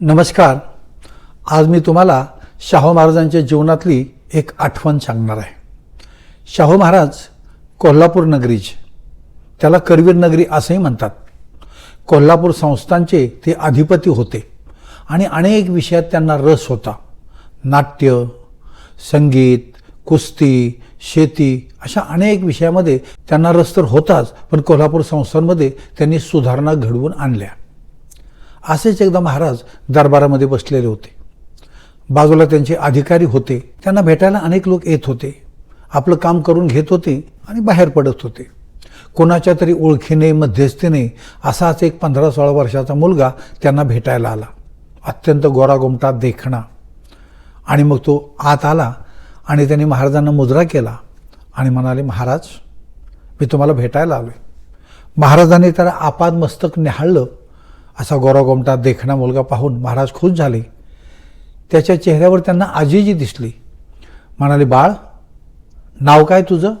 नमस्कार. आज मी तुम्हाला शाहू महाराजांच्या जीवनातली एक आठवण सांगणार आहे. शाहू महाराज कोल्हापूर नगरीचे त्याला करवीर नगरी असंही म्हणतात. कोल्हापूर संस्थांचे ते अधिपती होते आणि अनेक विषयात त्यांना रस होता. नाट्य संगीत कुस्ती शेती अशा अनेक विषयामध्ये त्यांना रस तर होताच पण कोल्हापूर संस्थांमध्ये त्यांनी सुधारणा घडवून आणल्या. असेच एकदा महाराज दरबारामध्ये बसलेले होते. बाजूला त्यांचे अधिकारी होते. त्यांना भेटायला अनेक लोक येत होते. आपलं काम करून घेत होते आणि बाहेर पडत होते. कोणाच्या तरी ओळखीने मध्यस्थीने असाच एक पंधरा सोळा वर्षाचा मुलगा त्यांना भेटायला आला. अत्यंत गोरागोमटा देखणा. आणि मग तो आत आला आणि त्यांनी महाराजांना मुजरा केला आणि म्हणाले महाराज मी तुम्हाला भेटायला आलो आहे महाराजांनी त्याला आपाद मस्तक निहाळलं असा गोरागोमटा देखणा मुलगा पाहून महाराज खुश झाले. त्याच्या चेहऱ्यावर त्यांना आजीजी दिसली. म्हणाले बाळ नाव काय तुझं?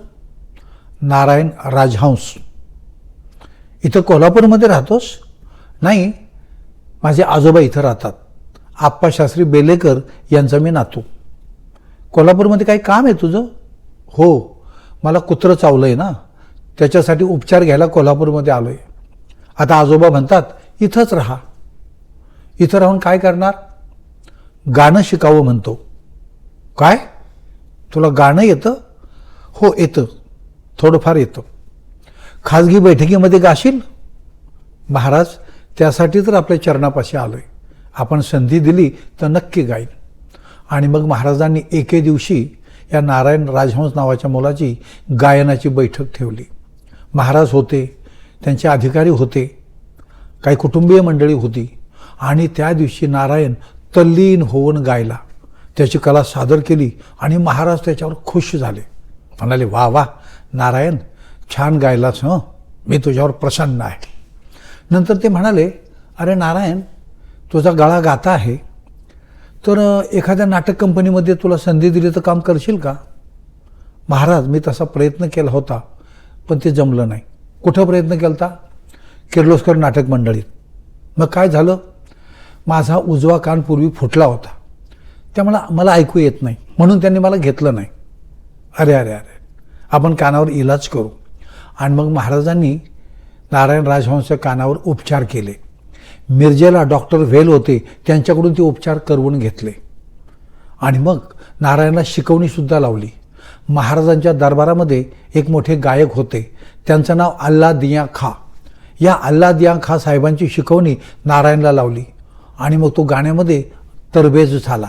नारायण राजहंस. इथं कोल्हापूरमध्ये राहतोस? नाही माझे आजोबा इथं राहतात. आप्पा शास्त्री बेलेकर यांचा मी नातू. कोल्हापूरमध्ये काही काम आहे तुझं? हो मला कुत्रं चावलं आहे ना. त्याच्यासाठी उपचार घ्यायला कोल्हापूरमध्ये आलो आहे आता आजोबा म्हणतात इथंच राहा. इथं राहून काय करणार? गाणं शिकावं म्हणतो. काय? तुला गाणं येतं? हो येतं. थोडंफार येतं. खाजगी बैठकीमध्ये गाशील? महाराज त्यासाठी तर आपल्या चरणापाशी आलो आहे आपण संधी दिली तर नक्की गाईन आणि मग महाराजांनी एके दिवशी या नारायण राजहंस नावाच्या मुलाची गायनाची बैठक ठेवली. महाराज होते त्यांचे अधिकारी होते काही कुटुंबीय मंडळी होती. आणि त्या दिवशी नारायण तल्लीन होऊन गायला. त्याची कला सादर केली आणि महाराज त्याच्यावर खुश झाले. म्हणाले वा वा नारायण छान गायलास हं? मी तुझ्यावर प्रसन्न आहे. नंतर ते म्हणाले अरे नारायण तुझा गळा गाता आहे. तर एखाद्या नाटक कंपनीमध्ये तुला संधी दिली तर काम करशील का? महाराज मी तसा प्रयत्न केला होता पण ते जमलं नाही. कुठं प्रयत्न केला होता किर्लोस्कर नाटक मंडळीत मग काय झालं? माझा उजवा कान पूर्वी फुटला होता. त्यामुळे मला ऐकू येत नाही. म्हणून त्यांनी मला घेतलं नाही. अरे अरे अरे. आपण कानावर इलाज करू. आणि मग महाराजांनी नारायण राजहंस कानावर उपचार केले. मिरजेला डॉक्टर व्हेल होते. त्यांच्याकडून ते उपचार करवून घेतले. आणि मग नारायणला शिकवणीसुद्धा लावली. महाराजांच्या दरबारामध्ये एक मोठे गायक होते. त्यांचं नाव अल्ला दिया खा. या अल्लाद या खा साहेबांची शिकवणी नारायणला लावली. आणि मग तो गाण्यामध्ये तरबेज झाला.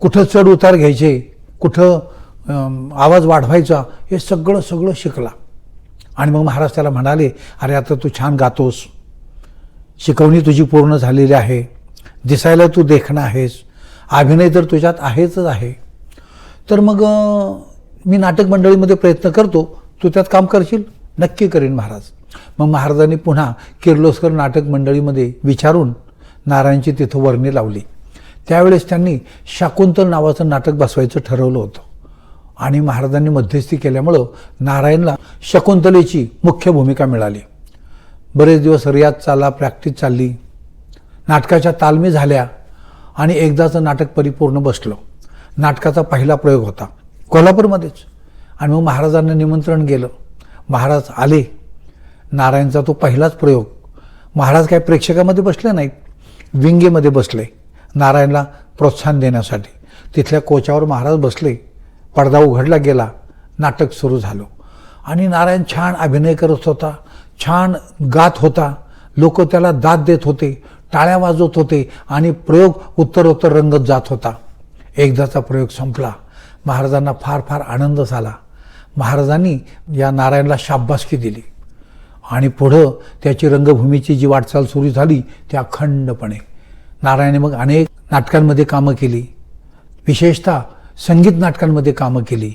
कुठं चढ उतार घ्यायचे कुठं आवाज वाढवायचा हे सगळं सगळं शिकला. आणि मग महाराज त्याला म्हणाले अरे आता तू छान गातोस. शिकवणी तुझी पूर्ण झालेली आहे. दिसायला तू देखणं आहेस. अभिनय तर तुझ्यात आहेच आहे. तर मग मी नाटक मंडळीमध्ये प्रयत्न करतो. तू त्यात काम करशील? नक्की करीन महाराज. मग महाराजांनी पुन्हा किर्लोस्कर नाटक मंडळीमध्ये विचारून नारायणची तिथं वर्णी लावली. त्यावेळेस त्यांनी शाकुंतल नावाचं नाटक बसवायचं ठरवलं होतं. आणि महाराजांनी मध्यस्थी केल्यामुळं नारायणला शकुंतलेची मुख्य भूमिका मिळाली. बरेच दिवस रियाज चालला प्रॅक्टिस चालली. नाटकाच्या तालमी झाल्या आणि एकदाचं नाटक परिपूर्ण बसलं. नाटकाचा पहिला प्रयोग होता कोल्हापूरमध्येच. आणि मग महाराजांना निमंत्रण गेलं. महाराज आले. नारायणचा तो पहिलाच प्रयोग. महाराज काय प्रेक्षकामध्ये बसले नाहीत. विंगेमध्ये बसले. नारायणला प्रोत्साहन देण्यासाठी. तिथल्या कोचावर महाराज बसले. पडदा उघडला गेला. नाटक सुरू झालं. आणि नारायण छान अभिनय करत होता. छान गात होता. लोक त्याला दाद देत होते. टाळ्या वाजवत होते. आणि प्रयोग उत्तरोत्तर रंगत जात होता. एकदाचा प्रयोग संपला. महाराजांना फार फार आनंद झाला. महाराजांनी या नारायणला शाब्बासकी दिली. आणि पुढं त्याची रंगभूमीची जी वाटचाल सुरू झाली ती अखंडपणे. नारायणे मग अनेक नाटकांमध्ये कामं केली. विशेषतः संगीत नाटकांमध्ये कामं केली.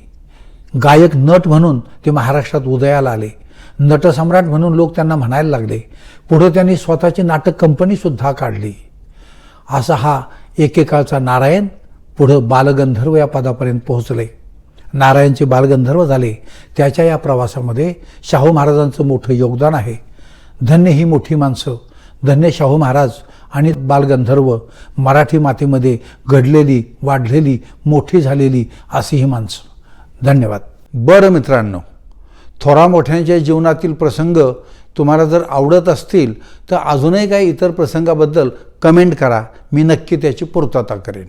गायक नट म्हणून ते महाराष्ट्रात उदयाला आले. नटसम्राट म्हणून लोक त्यांना म्हणायला लागले. पुढं त्यांनी स्वतःची नाटक कंपनीसुद्धा काढली. असा हा एकेकाळचा नारायण पुढं बालगंधर्व या पदापर्यंत पोहोचले. नारायणचे बालगंधर्व झाले. त्याच्या या प्रवासामध्ये शाहू महाराजांचं मोठं योगदान आहे. धन्य ही मोठी माणसं. धन्य शाहू महाराज आणि बालगंधर्व मराठी मातीमध्ये घडलेली वाढलेली मोठी झालेली अशी ही माणसं. धन्यवाद. बरं मित्रांनो थोरा मोठ्यांच्या जीवनातील प्रसंग तुम्हाला जर आवडत असतील तर अजूनही काही इतर प्रसंगाबद्दल कमेंट करा. मी नक्की त्याची पूर्तता करेन.